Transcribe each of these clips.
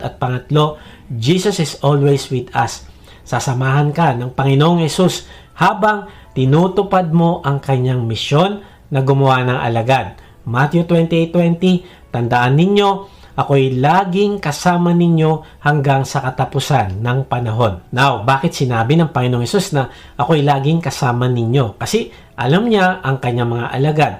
At pangatlo, Jesus is always with us. Sasamahan ka ng Panginoong Yesus habang tinutupad mo ang kanyang misyon na gumawa ng alagad. Matthew 28.20, tandaan ninyo, ako'y laging kasama ninyo hanggang sa katapusan ng panahon. Now, bakit sinabi ng Panginoong Yesus na ako'y laging kasama ninyo? Kasi alam niya ang kanyang mga alagad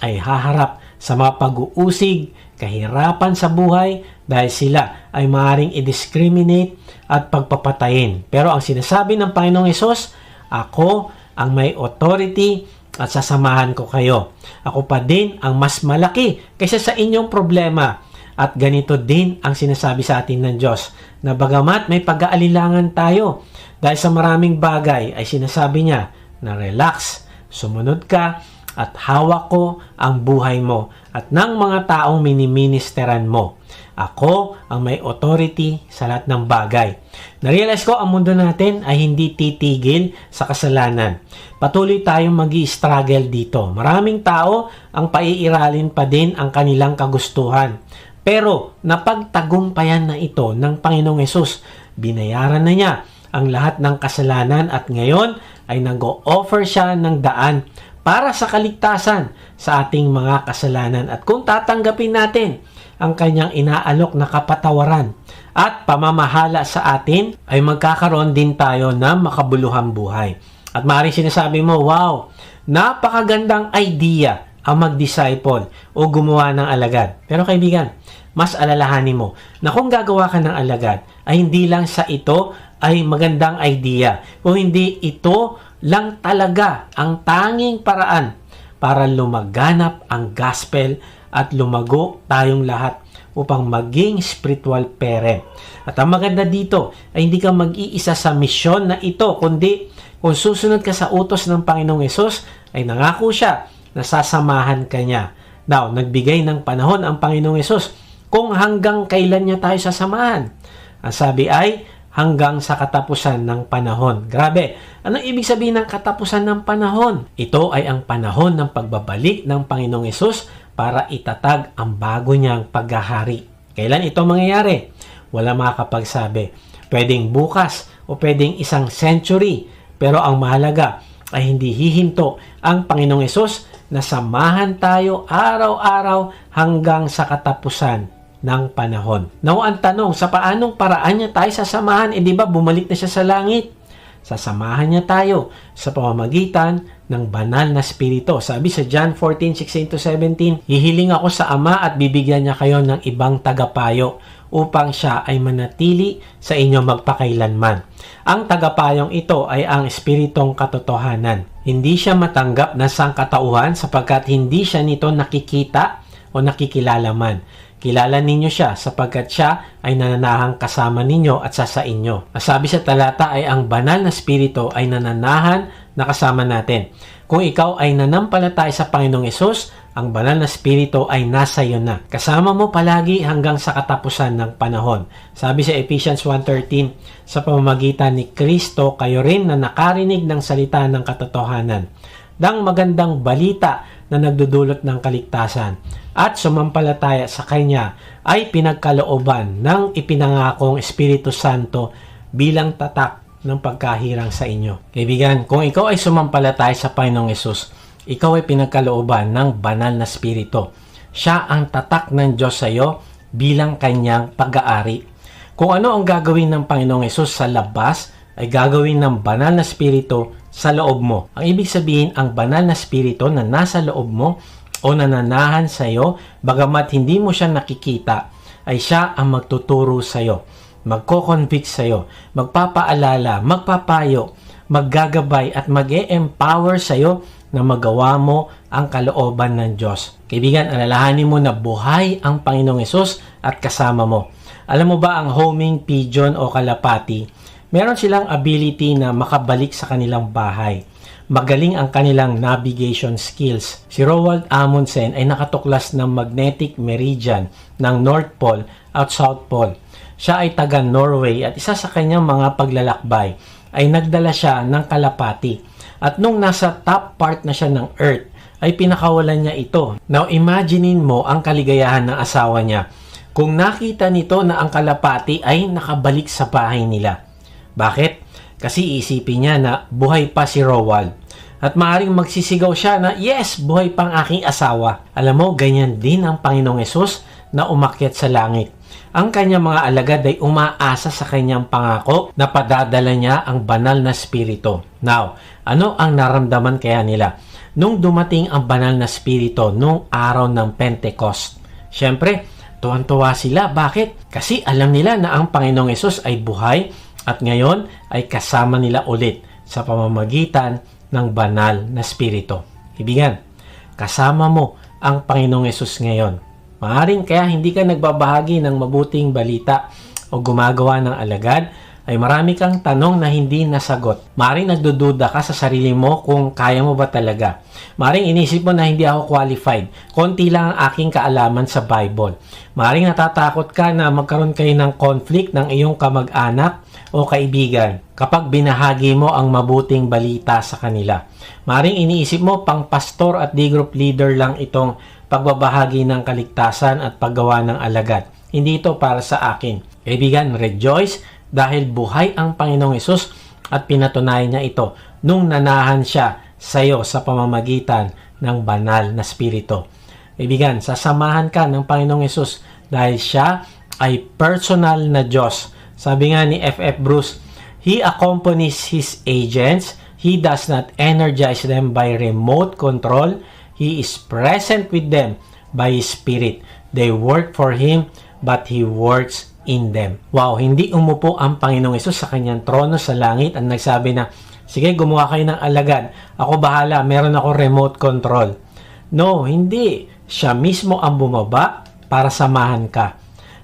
ay haharap sa mga pag-uusig, kahirapan sa buhay dahil sila ay maaaring i-discriminate at pagpapatayin. Pero ang sinasabi ng Panginoong Yesus, ako ang may authority at sasamahan ko kayo. Ako pa din ang mas malaki kaysa sa inyong problema. At ganito din ang sinasabi sa atin ng Diyos na bagamat may pag-aalilangan tayo dahil sa maraming bagay ay sinasabi niya na relax, sumunod ka at hawak ko ang buhay mo at ng mga taong miniministeran mo. Ako ang may authority sa lahat ng bagay. Narealize ko ang mundo natin ay hindi titigil sa kasalanan. Patuloy tayong mag struggle dito. Maraming tao ang paiiralin pa din ang kanilang kagustuhan. Pero napagtagumpayan na ito ng Panginoong Yesus. Binayaran na niya ang lahat ng kasalanan at ngayon ay nag-o-offer siya ng daan para sa kaligtasan sa ating mga kasalanan. At kung tatanggapin natin ang kanyang inaalok na kapatawaran at pamamahala sa atin, ay magkakaroon din tayo ng makabuluhang buhay. At maaaring sinasabi mo, wow, napakagandang idea ang mag-disciple o gumawa ng alagad. Pero kaibigan, mas alalahanin mo na kung gagawa ka ng alagad, ay hindi lang sa ito ay magandang idea. Kung hindi ito lang talaga ang tanging paraan para lumaganap ang gospel at lumago tayong lahat upang maging spiritual parent. At ang maganda dito ay hindi ka mag-iisa sa misyon na ito, kundi kung susunod ka sa utos ng Panginoong Yesus, ay nangako siya na sasamahan ka niya. Now, nagbigay ng panahon ang Panginoong Yesus kung hanggang kailan niya tayo sasamahan. Ang sabi ay, hanggang sa katapusan ng panahon. Grabe, anong ibig sabihin ng katapusan ng panahon? Ito ay ang panahon ng pagbabalik ng Panginoong Yesus para itatag ang bago niyang paghahari. Kailan ito mangyayari? Wala makakapagsabi. Pwedeng bukas o pwedeng isang century. Pero ang mahalaga ay hindi hihinto ang Panginoong Yesus na samahan tayo araw-araw hanggang sa katapusan ng panahon. Now, ang tanong, sa paanong paraan niya tayo sasamahan? Eh, di ba, bumalik na siya sa langit. Sasamahan niya tayo sa pamamagitan ng banal na spirito. Sabi sa John 14:16-17, Hihiling ako sa Ama at bibigyan niya kayo ng ibang tagapayo upang siya ay manatili sa inyo magpakailanman. Ang tagapayong ito ay ang espiritong katotohanan. Hindi siya matanggap na sangkatauhan sapagkat hindi siya nito nakikita o nakikilala man. Kilala ninyo siya sapagkat siya ay nananahang kasama ninyo at sa sa inyo. Sabi sa talata ay ang banal na spirito ay nananahan na kasama natin. Kung ikaw ay nanampalataya sa Panginoong Yesus, ang banal na spirito ay nasa iyo na. Kasama mo palagi hanggang sa katapusan ng panahon. Sabi sa Ephesians 1.13, sa pamamagitan ni Kristo, kayo rin na nakarinig ng salita ng katotohanan. Dang magandang balita na nagdudulot ng kaligtasan at sumampalataya sa Kanya ay pinagkalooban ng ipinangakong Espiritu Santo bilang tatak ng pagkahirang sa inyo. Kaibigan, kung ikaw ay sumampalataya sa Panginoong Yesus, ikaw ay pinagkalooban ng banal na Espiritu. Siya ang tatak ng Diyos sa iyo bilang kanyang pag-aari. Kung ano ang gagawin ng Panginoong Yesus sa labas, ay gagawin ng banal na spirito sa loob mo. Ang ibig sabihin, ang banal na spirito na nasa loob mo o nananahan sa iyo, bagamat hindi mo siya nakikita, ay siya ang magtuturo sa iyo, magko-convict sa iyo, magpapaalala, magpapayo, maggagabay at mag-e-empower sa iyo na magawa mo ang kalooban ng Diyos. Kaibigan, alalahanin mo na buhay ang Panginoong Yesus at kasama mo. Alam mo ba ang homing pigeon o kalapati? Meron silang ability na makabalik sa kanilang bahay. Magaling ang kanilang navigation skills. Si Roald Amundsen ay nakatuklas ng magnetic meridian ng North Pole at South Pole. Siya ay taga Norway at isa sa kanyang mga paglalakbay ay nagdala siya ng kalapati. At nung nasa top part na siya ng Earth, ay pinakawalan niya ito. Now, imaginein mo ang kaligayahan ng asawa niya kung nakita nito na ang kalapati ay nakabalik sa bahay nila. Bakit? Kasi isipin niya na buhay pa si Rowald. At maaaring magsisigaw siya na, yes, buhay pang aking asawa. Alam mo, ganyan din ang Panginoong Yesus na umakyat sa langit. Ang kanyang mga alagad ay umaasa sa kanyang pangako na padadala niya ang banal na spirito. Now, ano ang naramdaman kaya nila? Nung dumating ang banal na spirito nung araw ng Pentecost. Siyempre, tuwan-tuwa sila. Bakit? Kasi alam nila na ang Panginoong Yesus ay buhay at ngayon ay kasama nila ulit sa pamamagitan ng banal na spirito. Ibigan, kasama mo ang Panginoong Yesus ngayon. Maaring kaya hindi ka nagbabahagi ng mabuting balita o gumagawa ng alagad, ay marami kang tanong na hindi nasagot. Maring nagdududa ka sa sarili mo kung kaya mo ba talaga. Maring inisip mo na hindi ako qualified. Konti lang ang aking kaalaman sa Bible. Maring natatakot ka na magkaroon kayo ng conflict ng iyong kamag-anak o kaibigan kapag binahagi mo ang mabuting balita sa kanila. Maring iniisip mo pang pastor at di group leader lang itong pagbabahagi ng kaligtasan at paggawa ng alagad. Hindi ito para sa akin. Kaibigan, rejoice dahil buhay ang Panginoong Yesus at pinatunayan niya ito nung nanahan siya sa iyo sa pamamagitan ng banal na spirito. Kaibigan, sasamahan ka ng Panginoong Yesus dahil siya ay personal na Diyos. Sabi nga ni F.F. Bruce, He accompanies His agents. He does not energize them by remote control. He is present with them by His Spirit. They work for Him, but He works in them. Wow, hindi umupo ang Panginoong Yesus sa kanyang trono sa langit at nagsabi na, sige, gumawa kayo ng alagad. Ako bahala, meron ako remote control. No, hindi. Siya mismo ang bumaba para samahan ka.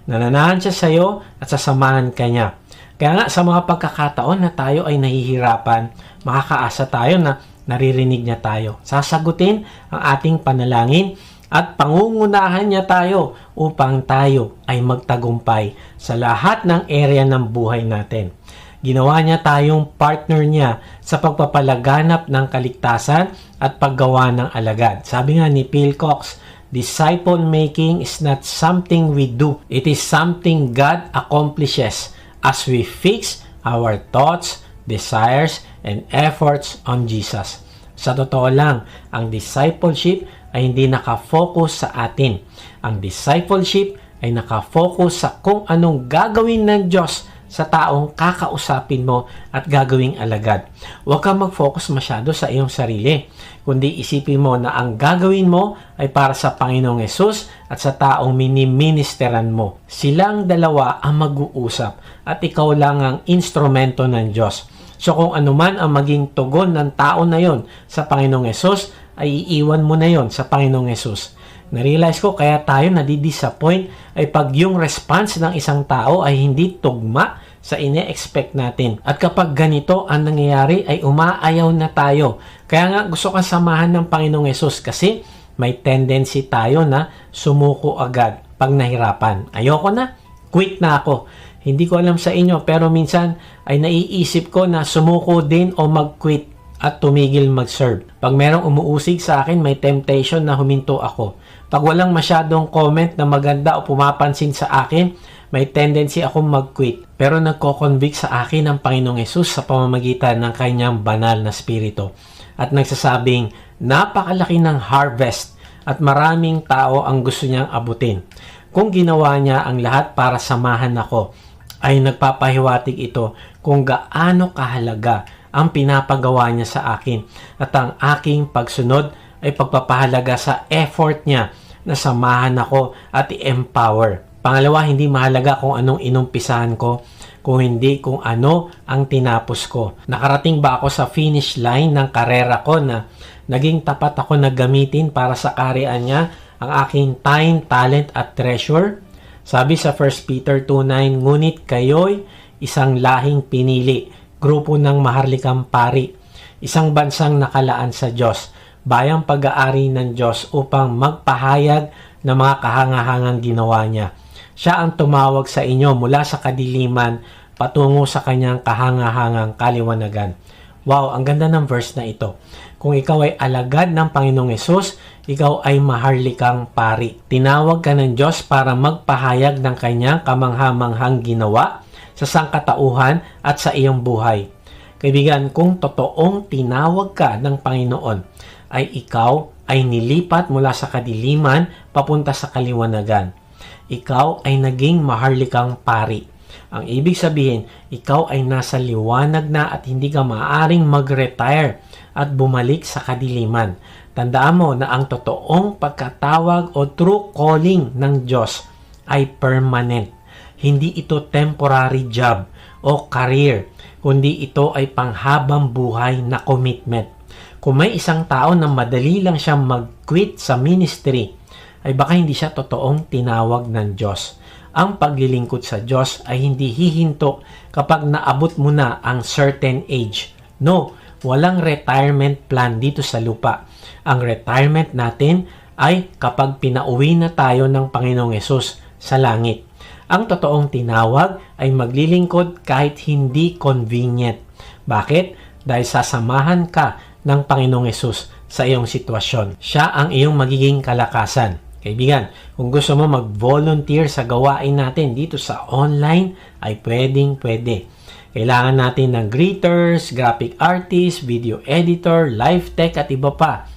Nananahan siya sa iyo at sasamahan ka niya. Kaya nga sa mga pagkakataon na tayo ay nahihirapan, makakaasa tayo na naririnig niya tayo. Sasagutin ang ating panalangin at pangungunahan niya tayo upang tayo ay magtagumpay sa lahat ng area ng buhay natin. Ginawa niya tayong partner niya sa pagpapalaganap ng kaligtasan at paggawa ng alagad. Sabi nga ni Phil Cox, disciple making is not something we do. It is something God accomplishes as we fix our thoughts, desires, and efforts on Jesus. Sa totoo lang, ang discipleship ay hindi nakafocus sa atin. Ang discipleship ay nakafocus sa kung anong gagawin ng Diyos sa taong kakausapin mo at gagawing alagad. Huwag kang mag-focus masyado sa iyong sarili, kundi isipin mo na ang gagawin mo ay para sa Panginoong Yesus at sa taong miniministeran mo. Silang dalawa ang mag-uusap at ikaw lang ang instrumento ng Diyos. So kung anuman ang maging tugon ng tao na yon sa Panginoong Yesus, ay iiwan mo na yon sa Panginoong Yesus. Narealize ko kaya tayo nadidisappoint ay pag yung response ng isang tao ay hindi tugma sa ine-expect natin. At kapag ganito ang nangyayari ay umaayaw na tayo. Kaya nga gusto kang samahan ng Panginoong Yesus kasi may tendency tayo na sumuko agad pag nahirapan. Ayoko na, quit na ako. Hindi ko alam sa inyo pero minsan ay naiisip ko na sumuko din o mag-quit at tumigil mag-serve. Pag merong umuusig sa akin, may temptation na huminto ako. Pag walang masyadong comment na maganda o pumapansin sa akin, may tendency akong mag-quit. Pero nagko-convict sa akin ang Panginoong Yesus sa pamamagitan ng kanyang banal na spirito. At nagsasabing, napakalaki ng harvest at maraming tao ang gusto niyang abutin. Kung ginawa niya ang lahat para samahan ako, ay nagpapahiwatig ito kung gaano kahalaga ang pinapagawa niya sa akin at ang aking pagsunod ay pagpapahalaga sa effort niya na samahan ako at i-empower. Pangalawa, hindi mahalaga kung anong inumpisahan ko, kung hindi kung ano ang tinapos ko. Nakarating ba ako sa finish line ng karera ko na naging tapat ako na gamitin para sa karian niya ang aking time, talent at treasure? Sabi sa 1 Peter 2.9, Ngunit kayo'y isang lahing pinili, grupo ng maharlikang pari, isang bansang nakalaan sa Diyos, bayang pag-aari ng Diyos upang magpahayag ng mga kahangahangang ginawa niya. Siya ang tumawag sa inyo mula sa kadiliman patungo sa kanyang kahangahangang kaliwanagan. Wow, ang ganda ng verse na ito. Kung ikaw ay alagad ng Panginoong Yesus, ikaw ay maharlikang pari. Tinawag ka ng Diyos para magpahayag ng kanyang kamanghamanghang ginawa sa sangkatauhan at sa iyong buhay. Kaibigan, kung totoong tinawag ka ng Panginoon, ay ikaw ay nilipat mula sa kadiliman papunta sa kaliwanagan. Ikaw ay naging maharlikang pari. Ang ibig sabihin, ikaw ay nasa liwanag na at hindi ka maaaring mag-retire at bumalik sa kadiliman. Tandaan mo na ang totoong pagkatawag o true calling ng Diyos ay permanent. Hindi ito temporary job o career, kundi ito ay panghabang buhay na commitment. Kung may isang tao na madali lang siyang mag-quit sa ministry, ay baka hindi siya totoong tinawag ng Diyos. Ang paglilingkod sa Diyos ay hindi hihinto kapag naabot mo na ang certain age. No, walang retirement plan dito sa lupa. Ang retirement natin ay kapag pinauwi na tayo ng Panginoong Yesus sa langit. Ang totoong tinawag ay maglilingkod kahit hindi convenient. Bakit? Dahil sasamahan ka ng Panginoong Yesus sa iyong sitwasyon. Siya ang iyong magiging kalakasan. Kaibigan, kung gusto mo mag-volunteer sa gawain natin dito sa online, ay pwedeng pwede. Kailangan natin ng greeters, graphic artist, video editor, live tech at iba pa.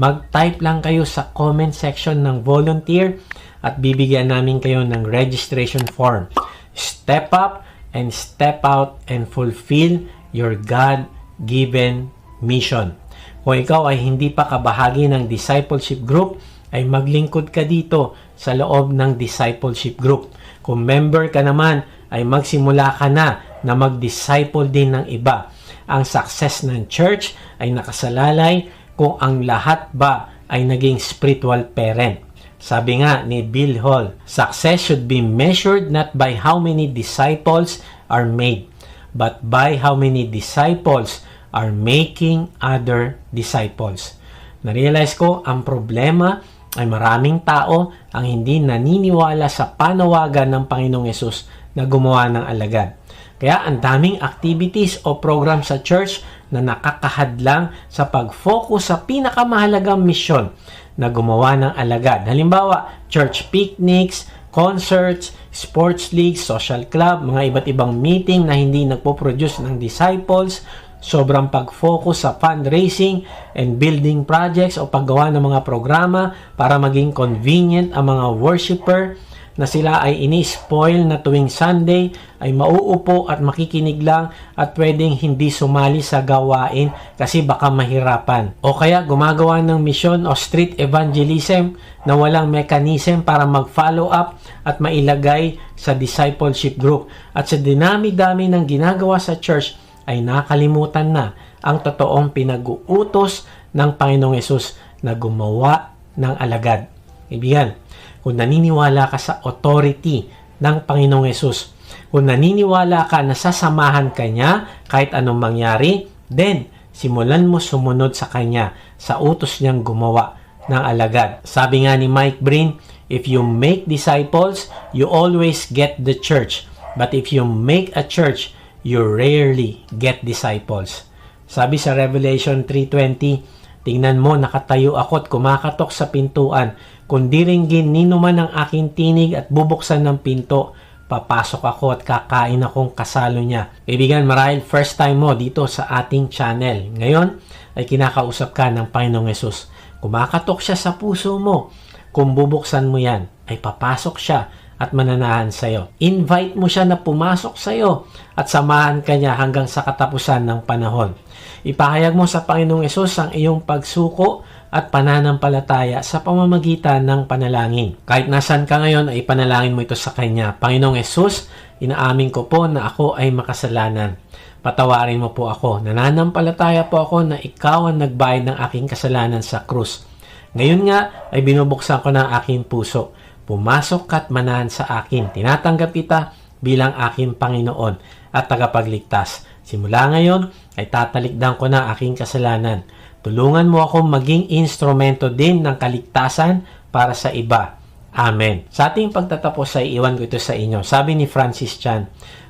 Mag-type lang kayo sa comment section ng volunteer at bibigyan namin kayo ng registration form. Step up and step out and fulfill your God-given mission. Kung ikaw ay hindi pa kabahagi ng discipleship group, ay maglingkod ka dito sa loob ng discipleship group. Kung member ka naman, ay magsimula ka na na mag-disciple din ng iba. Ang success ng church ay nakasalalay kung ang lahat ba ay naging spiritual parent. Sabi nga ni Bill Hall, success should be measured not by how many disciples are made, but by how many disciples are making other disciples. Na-realize ko, ang problema ay maraming tao ang hindi naniniwala sa panawagan ng Panginoong Yesus na gumawa ng alagad. Kaya ang daming activities o program sa church na nakakahadlang sa pag-focus sa pinakamahalagang misyon na gumawa ng alagad. Halimbawa, church picnics, concerts, sports leagues, social club, mga iba't ibang meeting na hindi nagpo-produce ng disciples, sobrang pag-focus sa fundraising and building projects o paggawa ng mga programa para maging convenient ang mga worshiper na sila ay ini-spoil na tuwing Sunday ay mauupo at makikinig lang at pwedeng hindi sumali sa gawain kasi baka mahirapan. O kaya gumagawa ng misyon o street evangelism na walang mechanism para mag-follow up at mailagay sa discipleship group. At sa dinami-dami ng ginagawa sa church, ay nakalimutan na ang totoong pinag-uutos ng Panginoong Yesus na gumawa ng alagad. Ibigan, kung naniniwala ka sa authority ng Panginoong Yesus, kung naniniwala ka na sasamahan ka niya kahit anong mangyari, then simulan mo sumunod sa kanya sa utos niyang gumawa ng alagad. Sabi nga ni Mike Breen, if you make disciples, you always get the church. But if you make a church, you rarely get disciples. Sabi sa Revelation 3.20, Tingnan mo, nakatayo ako at kumakatok sa pintuan. Kung diringgin nino man ang aking tinig at bubuksan ng pinto, papasok ako at kakain akong kasalo niya. Kaibigan, marahil first time mo dito sa ating channel. Ngayon, ay kinakausap ka ng Panginoong Yesus. Kumakatok siya sa puso mo. Kung bubuksan mo yan, ay papasok siya at mananahan sa iyo. Invite mo siya na pumasok sa iyo at samahan ka niya hanggang sa katapusan ng panahon. Ipahayag mo sa Panginoong Yesus ang iyong pagsuko at pananampalataya sa pamamagitan ng panalangin. Kahit nasan ka ngayon ay panalangin mo ito sa Kanya. Panginoong Yesus, inaamin ko po na ako ay makasalanan. Patawarin mo po ako. Nananampalataya po ako na ikaw ang nagbayad ng aking kasalanan sa krus. Ngayon nga ay binubuksan ko na aking puso. Pumasok ka at manahan sa akin. Tinatanggap kita bilang aking Panginoon at tagapagligtas. Simula ngayon ay tatalikdan ko na aking kasalanan. Tulungan mo ako maging instrumento din ng kaligtasan para sa iba. Amen. Sa ating pagtatapos ay iwan ko ito sa inyo. Sabi ni Francis Chan,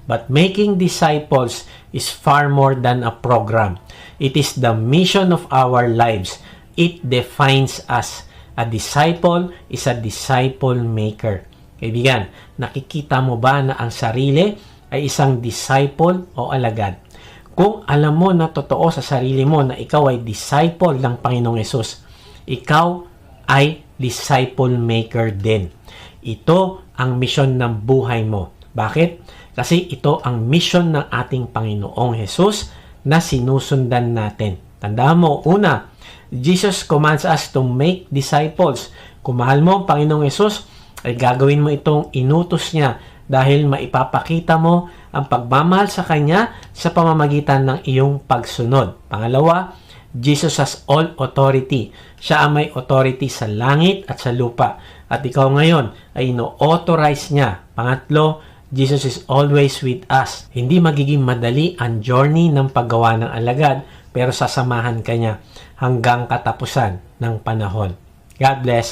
But making disciples is far more than a program. It is the mission of our lives. It defines us. A disciple is a disciple maker. Kaibigan, nakikita mo ba na ang sarili ay isang disciple o alagad? Kung alam mo na totoo sa sarili mo na ikaw ay disciple ng Panginoong Yesus, ikaw ay disciple maker din. Ito ang misyon ng buhay mo. Bakit? Kasi ito ang mission ng ating Panginoong Hesus na sinusundan natin. Tandaan mo, una, Jesus commands us to make disciples. Kung mahal mo ang Panginoong Hesus, ay gagawin mo itong inutos niya dahil maipapakita mo ang pagmamahal sa Kanya sa pamamagitan ng iyong pagsunod. Pangalawa, Jesus has all authority. Siya ang may authority sa langit at sa lupa. At ikaw ngayon ay ino-authorize niya. Pangatlo, Jesus is always with us. Hindi magiging madali ang journey ng paggawa ng alagad, pero sasamahan ka niya hanggang katapusan ng panahon. God bless.